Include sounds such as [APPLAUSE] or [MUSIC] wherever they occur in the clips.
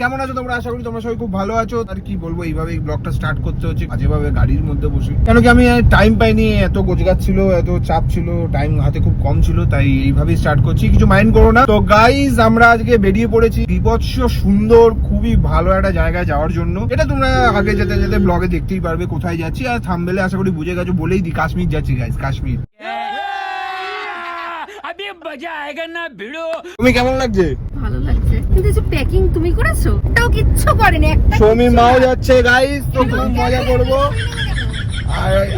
কেমন আছো তোমরা? আশা করি তোমরা সবাই খুব ভালো আছো। আর কি বলব এইভাবে এই ব্লগটা স্টার্ট করতে হচ্ছে। গাড়ির মধ্যে বসে। কেন কি আমি টাইম পাইনি, এত গোজগাছ ছিল, এত চাপ ছিল টাইম হাতে খুব কম ছিল, তাই এইভাবেই স্টার্ট করছি। কিছু মাইন্ড করো না। তো গাইস আমরা আজকে বেরিয়ে পড়েছি বিভৎস সুন্দর, খুবই ভালো একটা জায়গায় যাওয়ার জন্য। এটা তোমরা আগে যেতে যেতে ব্লগে দেখতেই পারবে কোথায় যাচ্ছি। আর থামবেলে আশা করি বুঝে গেছো, বলেই দি, কাশ্মীর যাচ্ছি গাইস কাশ্মীর। তুমি কেমন লাগছে তো খুব মজা করব।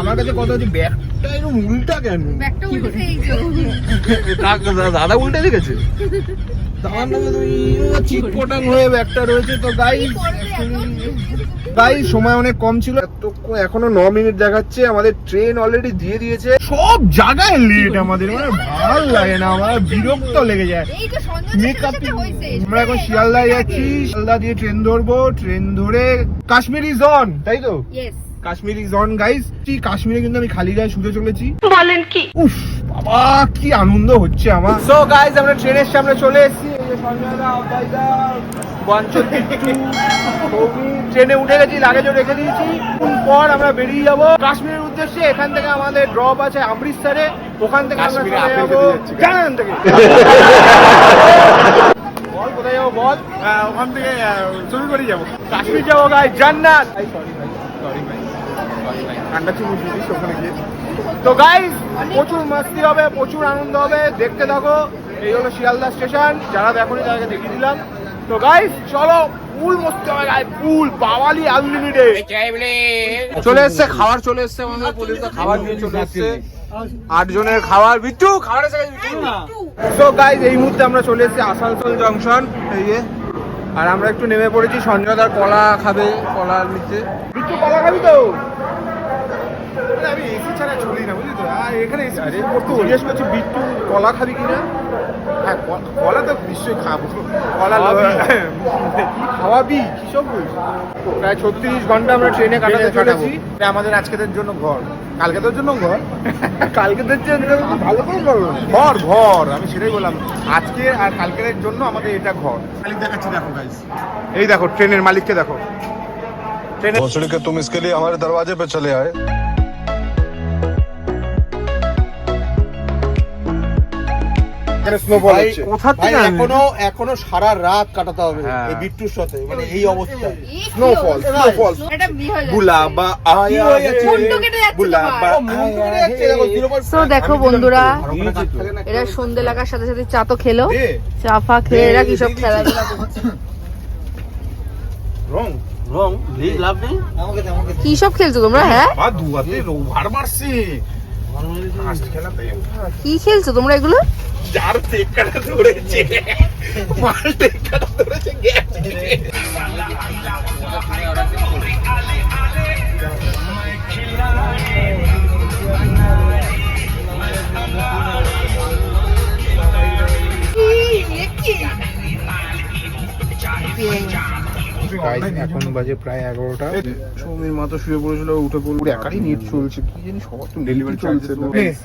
আমার কাছে কথা হচ্ছে ব্যাগটা উল্টা কেন? দাদা উল্টে দেখেছে আমার মানে চিটপটাং হয়ে ব্যাগটা রয়েছে তো গাইস গাইস সময় অনেক কম ছিল। এতক্ষণ এখনও ন মিনিট দেখাচ্ছে আমাদের ট্রেন অলরেডি দিয়ে দিয়েছে। সব জায়গায় লেট আমাদের মানে ভালো লাগে না আমার বিরক্ত লেগে যায়। আমরা এখন শিয়ালদা যাচ্ছি শিয়ালদা দিয়ে ট্রেন ধরবো ট্রেন ধরে কাশ্মীরি জন তাই তো? কাশ্মীরি জন গাইস কাশ্মীরে কিন্তু আমি খালি গায়ে শুতে চলেছি। বলেন কি? উফ বাবা কি আনন্দ হচ্ছে আমার। সো গাইস আমরা ট্রেনের সামনে চলে এসেছি এই যে সঞ্জয় দা ট্রেনে উঠে গেছি লাগেজও রেখে দিয়েছি। পর আমরা বেরিয়ে যাব। কাশ্মীরের উদ্দেশ্যে এখান থেকে আমাদের ড্রপ আছে অমৃতসরে ওখান থেকে আমরা চলে যাব জানান থেকে বল কোথায় যাব বল? ওখান থেকে শুরু করে যাব। কাশ্মীর যাব গাই জান্নাত। সরি ভাই সরি ভাই ঠান্ডা চুমু দিয়েছিস ওখানে গিয়ে। তো প্রচুর মাস্তি হবে প্রচুর আনন্দ হবে। দেখতে থাকো এই হলো শিয়ালদা স্টেশন। যারা দেখোনি তাদেরকে দেখিয়ে দিলাম। তো গাইস চলো ফুল মস্তি হবে গাইস ফুল বাওয়ালি আনলিমিটেড চলে এসছে খাবার চলে এসছে আমাদের পুলিশরা খাবার নিয়ে চলে এসছে। আট জনের খাবার বিট্টু খাবার এসে সো গাইস এই মুহূর্তে আমরা চলে এসেছি আসানসোল জংশন এই যে। আর আমরা একটু নেমে পড়েছি সঞ্জয়দার কলা খাবে কলার নিচে। বিট্টু কলা খাবি তো? আমি এসি ছাড়া চলি না বুঝলি তো আর এখানে এসে আরে করতে জিজ্ঞেস করছি বিট্টু কলা খাবি কিনা হ্যাঁ ক- কলা তো নিশ্চয়ই খাবো কলা খাওয়াবি কি সব বলছিস? প্রায় ছত্রিশ ঘন্টা আমরা ট্রেনে কাটাতে চলেছি এটা আমাদের আজকেদের জন্য ঘর কালকেদের জন্য ঘর [LAUGHS] কালকে দেখছি ভালো করে করবো ঘর ঘর আমি সেটাই বললাম আজকে আর কালকের জন্য আমাদের এটা ঘর মালিক দেখাচ্ছি দেখো গাইস এই দেখো ট্রেনের মালিককে দেখো भोसड़ी के तुम इसके लिए हमारे दरवाजे पे चले आए এখানে স্নোফল হচ্ছে কোথা থেকে এখনও এখনও সারা রাত কাটাতে হবে হ্যাঁ। এই বিট্টুর সাথে। মানে এই অবস্থায় স্নোফল স্নোফল আয়া দেখো, বন্ধুরা? এরা সন্ধে লাগার সাথে সাথে চা তো খেলো। চা ফা খেয়ে এরা কি সব খেলাধুলা করছে? রং? রং লাভ নেই? কি সব খেলছো তোমরা হ্যাঁ? মারছে। কি খেলছো তোমরা এগুলো? যার টেক্কাটা ধরেছে। মাল টেক্কাটা ধরেছে গ্যাস এখন বাজে প্রায় এগারোটা। সৌমির মা তো শুয়ে পড়েছিল উঠে পড়ল। একারই নেট চলছে কি জানি সবার তো ডেলিভারি চলছে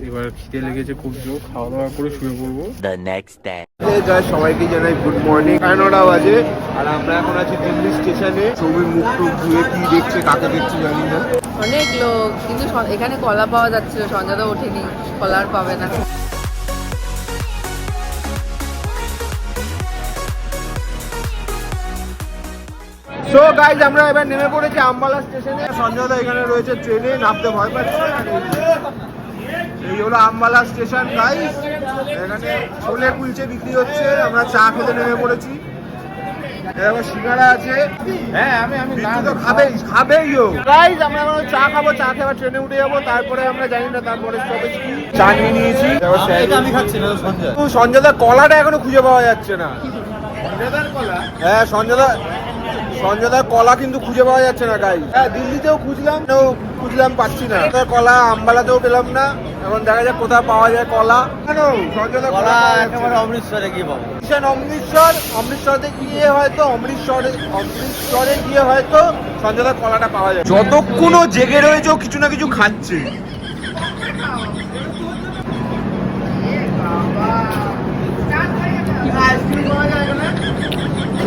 এবার খিদে লেগেছে খুব জোর খাওয়া দাওয়া করে শুয়ে পড়ব। The next day. যা সবাইকে জানাই গুড মর্নিং সাড়ে নটা বাজে আর আমরা এখন আছি দিল্লি স্টেশনে। ছবির মুখ টুক ধুয়ে কি দেখছে কাকে দেখছে জানি না। অনেক লোক কিন্তু এখানে কলা পাওয়া যাচ্ছিল সঞ্জয় তো ওঠেনি কলা আর পাবে না। সো গাইজ আমরা এবার নেমে পড়েছি আম্বালা স্টেশনে। সঞ্জয় দা এখানে রয়েছে ট্রেনে নামতে ভয় পাচ্ছে। এই হলো আম্বালা স্টেশন গাইজ এখানে ছোলে কুলচে বিক্রি হচ্ছে আমরা চা খেতে নেমে পড়েছি। সিঙ্গারা আছে। হ্যাঁ আমি আমি তো খাবেই খাবেই ও। গাইজ আমরা এখন চা খাব চা ট্রেনে উঠে যাব। তারপরে আমরা জানি না তারপরে স্টপেজ কি। চা নিয়ে নিয়েছি। তারপর এটা আমি খাচ্ছি না সঞ্জয়। দা কলাটা এখনও খুঁজে পাওয়া যাচ্ছে না। হ্যাঁ সঞ্জয় দা সঞ্জয় সঞ্জয়দার কলা কিন্তু খুঁজে পাওয়া যাচ্ছে না গাই হ্যাঁ দিল্লিতেও খুঁজলাম খুঁজলাম পাচ্ছি না। কলা আম্বালাতেও পেলাম না। এখন দেখা যাক কোথায় পাওয়া যায় কলা। কেন? সঞ্জয়দা কলা একেবারে অমৃতসরে গিয়ে পাবো। কিষান অমৃতসর? অমৃতসরে গিয়ে হয়তো অমৃতসরে অমৃতসরে গিয়ে হয়তো সঞ্জয়দার কলাটা পাওয়া যায় যতক্ষণও জেগে রয়েছে কিছু না কিছু খাচ্ছে।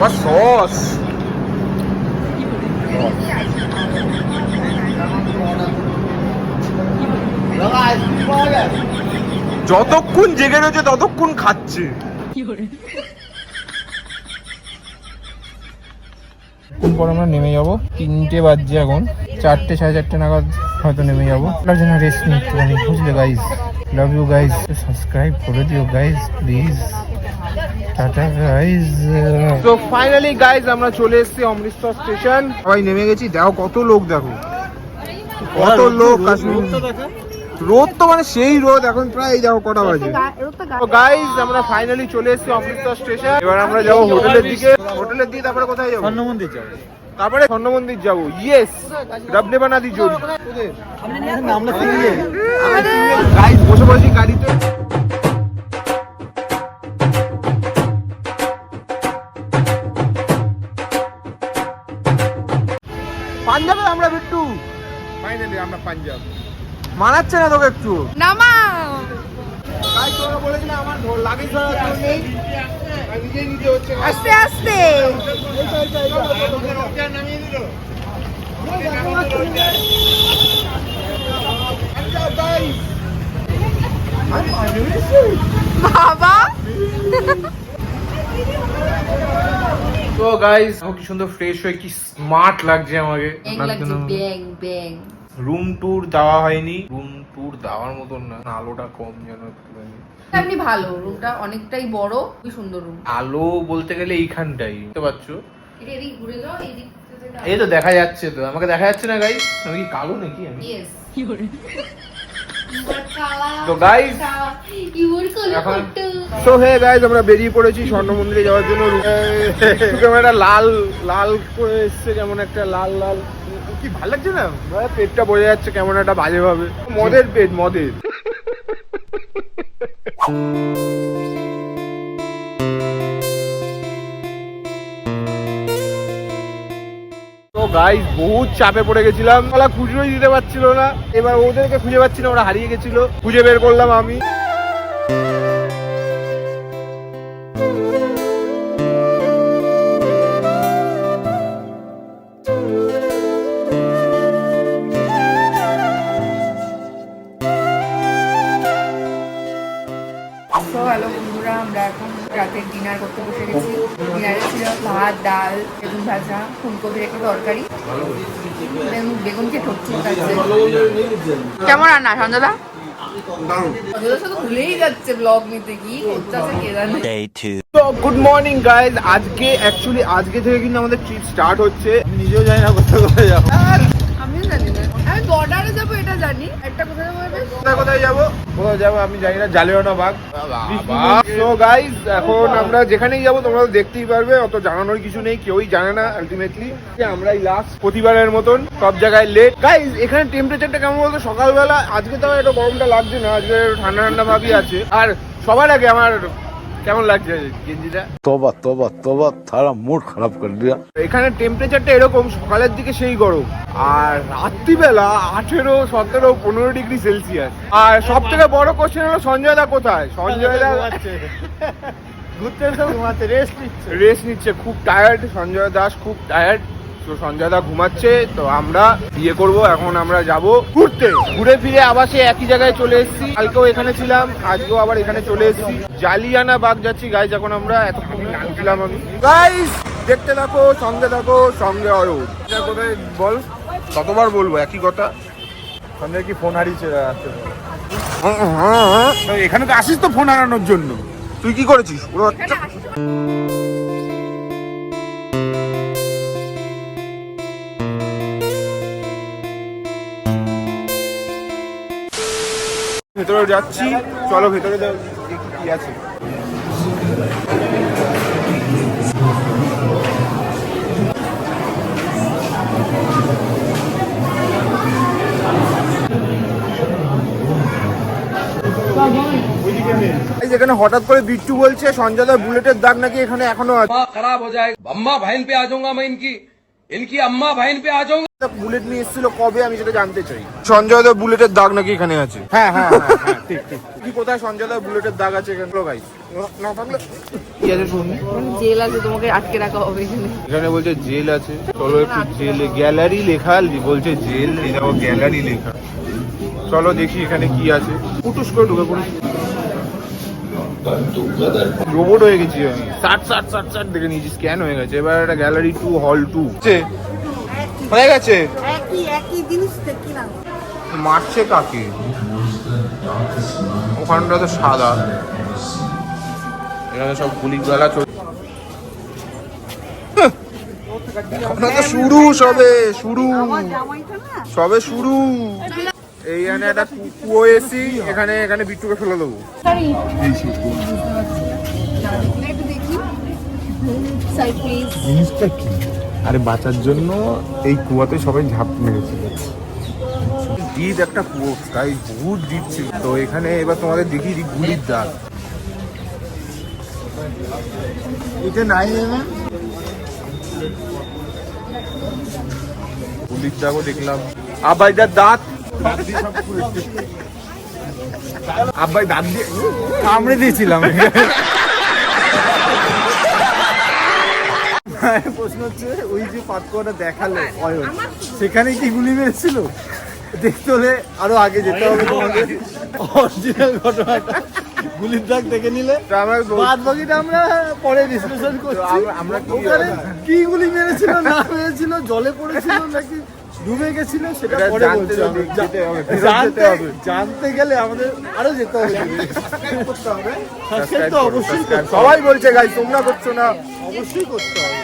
What's sauce? যতক্ষণ জেগে রয়েছে, ততক্ষণ খাচ্ছে। কোন পর আমরা নেমে যাব। তিনটে বাজছে এখন। চারটে, সাড়ে চারটে নাগাদ হয়তো নেমে যাব। তার জন্য রেস্ট নিই একটুখানি বুঝলে guys love you guys subscribe করে দিও গাইজ প্লিজ টাটা তো ফাইনালি গাইজ আমরা চলে এসেছি অমৃতসর স্টেশন। সবাই নেমে গেছি। দেখো কত লোক দেখো। কত লোক কাশ্মীর রোদ তো মানে সেই রোদ এখন প্রায় এই কটা বাজে। তো গাইজ আমরা ফাইনালি চলে এসেছি অমৃতসর স্টেশন। এবার আমরা যাব হোটেলের দিকে। হোটেলের দিকে তারপরে কোথায় যাব? মন্দির যাবে। তারপরে স্বর্ণ মন্দির যাব। ইয়েস রবনেবানাদি জোড়ি। গাইজ বসে বসে গাড়িতে। পাঞ্জাবে আমরা বিট্টু। ফাইনালি আমরা পাঞ্জাব। মানাচ্ছে না তোকে একটু। নামাও। গাইজ তোমরা বলেছিলে আমার লাগেজ ধরার কেউ নেই নিজেই নিজে হচ্ছে। আস্তে আস্তে। বাবা। তো গাইস কি সুন্দর ফ্রেশ হয়ে কি স্মার্ট লাগছে আমাকে। ব্যাং ব্যাং রুম ট্যুর দেওয়া হয়নি। রুম ট্যুর দেওয়ার মতন না আলোটা কম যেন একটুখানি এমনি ভালো রুমটা অনেকটাই বড় খুবই সুন্দর রুম আলো বলতে গেলে এইখানটাই বুঝতে পারছ? ঘুরে যাও এই তো দেখা যাচ্ছে তো আমাকে দেখা যাচ্ছে না গাইস আমি কি কালো নাকি আমি? ইয়েস তো গাইস এখন সো হে গাইস আমরা বেরিয়ে পড়েছি স্বর্ণ মন্দিরে যাওয়ার জন্য। একটা লাল লাল করে এসছে কেমন একটা লাল লাল। কি ভালো লাগছে না? পেটটা বোঝা যাচ্ছে কেমন একটা বাজে ভাবে মদের পেট মদের। তো গাইস বহুত চাপে পড়ে গেছিলাম। খুচরোই দিতে পারছিল না। এবার ওদেরকে খুঁজে পাচ্ছি না, ওরা হারিয়ে গেছিল। খুঁজে বের করলাম আমি। ডিনারে ছিল ভাত ডাল বেগুন ভাজা ফুলকপির একটা তরকারি। বেগুন বেগুনকে চুলকাচ্ছে। কেমন রান্না. তো গুড মর্নিং গাইজ আজকে অ্যাকচুয়ালি আজকে থেকে কিন্তু আমাদের ট্রিপ স্টার্ট হচ্ছে। আমি নিজেও জানি না কোথায় যাব। আমিও জানি না। আমি বর্ডারে যাব জানি, একটা কোথায় যাব কোথায় কোথায় যাব? কোথায় যাব? আমি জানি না জালিয়ানা বাগ। তো গাইজ এখন আমরা যেখানেই যাব, তোমরা দেখতেই পারবে, অত জানানোর কিছু নেই, কেউই জানে না আলটিমেটলি আমরাই লাস্ট প্রতিবারের মতন, সব জায়গায় লেট গাইজ এখানে টেম্পারেচারটা কেমন বলতো? সকালবেলা, আজকে তো একটু গরমটা লাগছে না, আজকে ঠান্ডা ঠান্ডা ভাবই আছে। আর সবার আগে আমার কেমন লাগছে গেঞ্জিটা? তবা তবা তবা তারা মুড খারাপ করে দিয়া। এখানে টেম্পারেচারটা এরকম সকালের দিকে সেই গরম। আর রাত্রিবেলা আঠেরো সতেরো পনেরো ডিগ্রি সেলসিয়াস। আর সব থেকে বড় কোশ্চেন হলো সঞ্জয় দা কোথায় সঞ্জয় দা ঘুরতে রেস্ট নিচ্ছে। রেস্ট নিচ্ছে খুব টায়ার্ড সঞ্জয় দাস খুব টায়ার্ড তো সঞ্জয় দা ঘুমাচ্ছে তো আমরা বিয়ে করব এখন আমরা যাব ঘুরতে। ঘুরে ফিরে আবার সেই একই জায়গায় চলে এসেছি। কালকেও এখানে ছিলাম আজকেও আবার এখানে চলে এসেছি। জালিয়ানা বাগ যাচ্ছি গাইজ এখন আমরা এতক্ষণ নামছিলাম আমি। গাইজ দেখতে থাকো সঙ্গে থাকো সঙ্গে অয়ো কোথায়? বল। কতবার বলব একই কথা? সঞ্জয় কি ফোন হারিয়েছে? এখানে তো আসিস তো ফোন হারানোর জন্য। তুই কি করেছিস? ওরা ভেতরে যাচ্ছি চলো ভেতরে যাও, দেখি কি আছে এই যেখানে হঠাৎ করে বিট্টু বলছে সঞ্জয় দার বুলেটের দাগ নাকি এখানে এখনো আছে दिमाग खराब हो जाएगा अम्मा बहन पे आ जाऊंगा मैं इनकी বুলেট নিয়ে এসেছিল কবে আমি সেটা জানতে চাই। সঞ্জয় বুলেটের দাগ নাকি এখানে আছে? হ্যাঁ হ্যাঁ হ্যাঁ, ঠিক ঠিক। কি কোথায় সঞ্জয় দেব বুলেটের দাগ আছে এখানে? গাইস না থাকলে জেল আছে তোমাকে আটকে রাখা হবে এখানে। এখানে বলছে জেল আছে। চলো একটু জেলে গ্যালারি লেখা বলছে জেল গ্যালারি লেখা। চলো দেখি এখানে কি আছে। পুটুস করে ঢুকে রোবট হয়ে গেছি আমি। ষাট ষাট ষাট ষাট দেখে নিয়েছি স্ক্যান হয়ে গেছে। এবার একটা গ্যালারি টু হল টু হয়ে গেছে? মারছে কাকে? ওখানটা তো সাদা। এখানে সব গুলি গালা চলছে এখনও তো শুরু সবে শুরু। সবে শুরু। এইখানে একটা কুয়ো এসি এখানে এখানে বিট্টুকে ফেলে দেবো। দেখি। জিনিসটা কি? আরে বাঁচার জন্য এই কুয়াতে সবাই ঝাঁপ মেরেছিল ডিপ একটা কুয়ো তাই বহুত ডিপ ছিল। তো এখানে এবার তোমাদের দেখিয়ে দিই গুলির দাগ। এটা নাই না গুলির দাগও দেখলাম। আব্বাই যার দাঁত। আব্বাই দাঁত দিয়ে কামড়ে দিয়েছিলাম। প্রশ্ন হচ্ছে ওই যে পাতকুয়াটা দেখাল অয়ন সেখানে কি গুলি মেরেছিল? দেখতে হলে আরও আগে যেতে হবে তোমাদের। অরিজিনাল ঘটনাটা। গুলির দাগ দেখে নিলে। বাদ বাকিটা আমরা পরে বিশ্লেষণ করছি। আমরা কি গুলি মেরেছিল না মেরেছিল জলে পড়েছিল নাকি ডুবে গেছিল সেটা পরে হবে জানতে জানতে গেলে আমাদের আরও যেতে হবে। করতে হবে। Subscribe তো অবশ্যই করতে হবে। সবাই বলছে গাইস তোমরা করছ না। অবশ্যই করতে হবে।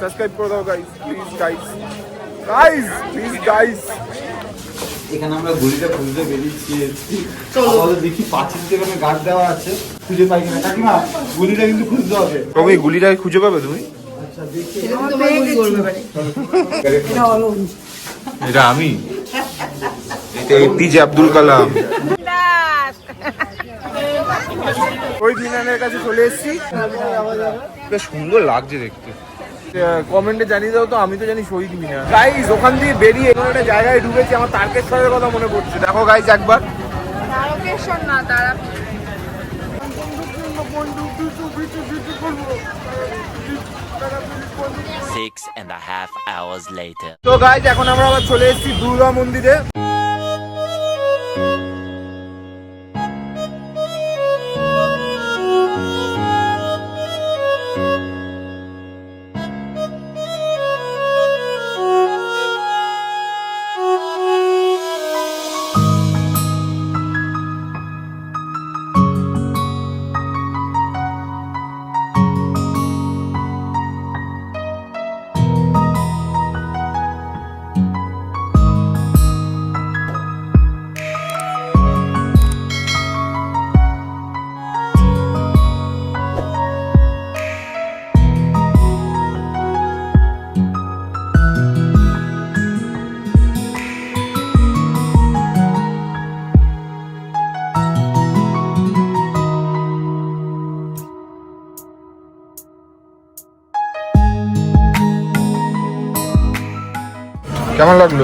সাবস্ক্রাইব করে দাও guys please guys guys please guys এখানে আমরা গলিটা খুঁজতে বেরিয়েছি আমাদের দেখি পাঁচিল যেখানে গার্ড দেওয়া আছে খুঁজে পাই কিনা। কাকিমা গলিটা কিন্তু খুঁজতে হবে। তবে এই গুলিটা খুঁজে পাবে তুমি? এটা আমি এটা এপিজে আব্দুল কালাম। ওই বিনানের কাছে চলে এসেছি। বেশ সুন্দর লাগছে দেখতে। কমেন্টে জানিয়ে দাও তো আমি তো জানি শহীদ মিনার। গাইজ ওখান দিয়ে বেরিয়ে এমন একটা জায়গায় ঢুকেছি আমার তারকেশ্বরের কথা মনে পড়ছে। দেখো গাইজ একবার। তারকেশ্বর না তারা Six and a half hours later. তো গাইজ এখন আমরা আবার চলে এসেছি দুর্গা মন্দিরে কেমন লাগল?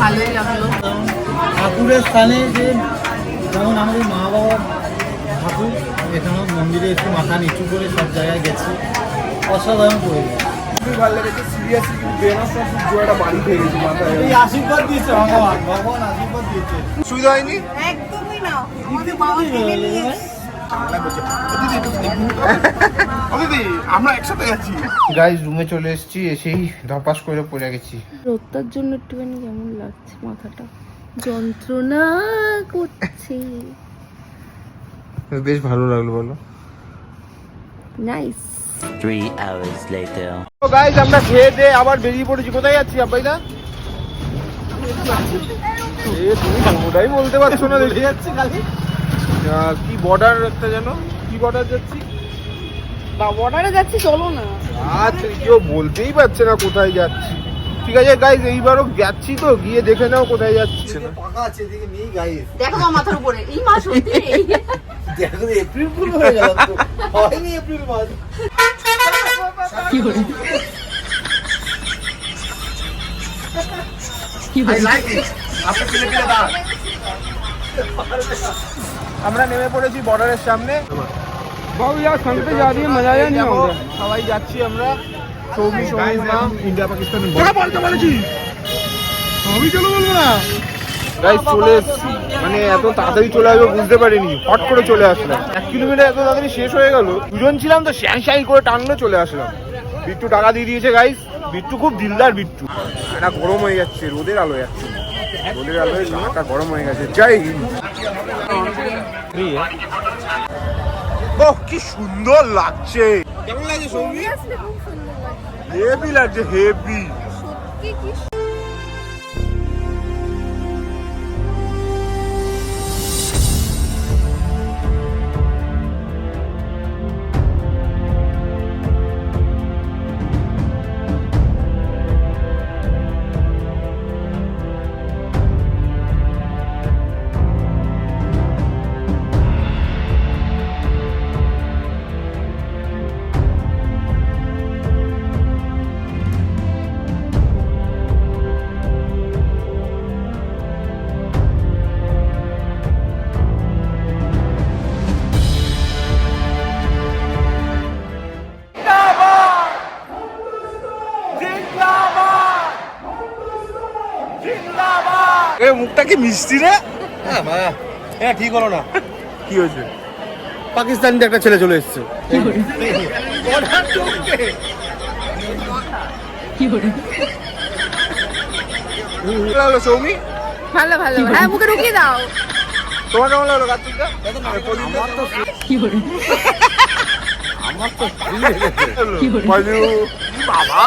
ভালোই লাগল। ঠাকুরের স্থানে যে যেমন আমাদের মা বাবা ঠাকুর এখানেও মন্দিরে একটু মাথা নিচু করে সব জায়গায় গেছি। অসাধারণ পরিবেশ। খুবই ভালো লেগেছে সিরিয়াসলি কিন্তু বেনাস একটা বাড়ি খেয়ে গেছি মাথায়। এই আশীর্বাদ দিয়েছে ভগবান ভগবান আশীর্বাদ দিয়েছে। সুবিধা হয়নি? একদমই না। আমাদের বাবা নিয়ে দিদি আমরা গাইজ রুমে চলে এসেছি এসেই ধপাস করে পড়ে গেছি। রোদটার জন্য একটুখানি কেমন লাগছে মাথাটা? যন্ত্রণা করছে। বেশ ভালো লাগল বলো। Nice Three hours later. তো গাইজ আমরা খেয়ে দিয়ে আবার বেরিয়ে পড়েছি। কোথায় যাচ্ছি আব্বাইদা তুমি ওটাই বলতে পারছ না দেখে যাচ্ছি খালি। কি বর্ডার একটা যেন? কি বর্ডার যাচ্ছি? বা বর্ডারে যাচ্ছি চলো না। আচ্ছা কেউ বলতেই পারছে না কোথায় যাচ্ছি। ঠিক আছে গাইস এইবারও যাচ্ছি তো গিয়ে দেখে নাও কোথায় যাচ্ছে। না পাকা আছে এদিকে নেই গাইজ দেখো না মাথার উপরে এই মাস হইতে দেখো এপ্রিল ফুল হয়ে গেল তো। হয়নি এপ্রিল মাস। কি করে কি করে আপনি পিলে পিলে দাঁড়ান। আমরা নেমে পড়েছি বর্ডারের সামনে। বাবু যা সঙ্গে যা দিয়ে মজা জানি সবাই যাচ্ছি আমরা। সৌমি সৌমির নাম ইন্ডিয়া পাকিস্তান বলতে বলেছি। আমি কেন বলব না? গাইস চলে এসেছি। মানে এত তাড়াতাড়ি চলে আসব বুঝতে পারিনি। হট করে চলে আসলাম। এক কিলোমিটার এত তাড়াতাড়ি শেষ হয়ে গেল। দুজন ছিলাম তো শ্যাং শ্যাং করে টানলো চলে আসলাম। বিট্টু টাকা দিয়ে দিয়েছে গাইস বিট্টু খুব দিলদার বিট্টু। না গরম হয়ে যাচ্ছে রোদের আলো যাচ্ছে। রোদের আলোয় গরম হয়ে গেছে। যাই হিন্দ। ওহ কি সুন্দর লাগছে। কেমন লাগছে সৌমি? হেভি লাগছে। হেভি এ মুখটা কি মিষ্টি রে? হ্যাঁ ঠিক হলো না। কি হয়েছে? পাকিস্তানি একটা ছেলে চলে এসছে। সৌমি? ভালো ভালো। হ্যাঁ মুখে ঢুকিয়ে দাও। তোমার কেমন লাগল কার্তিকটা আমার তো বাবা।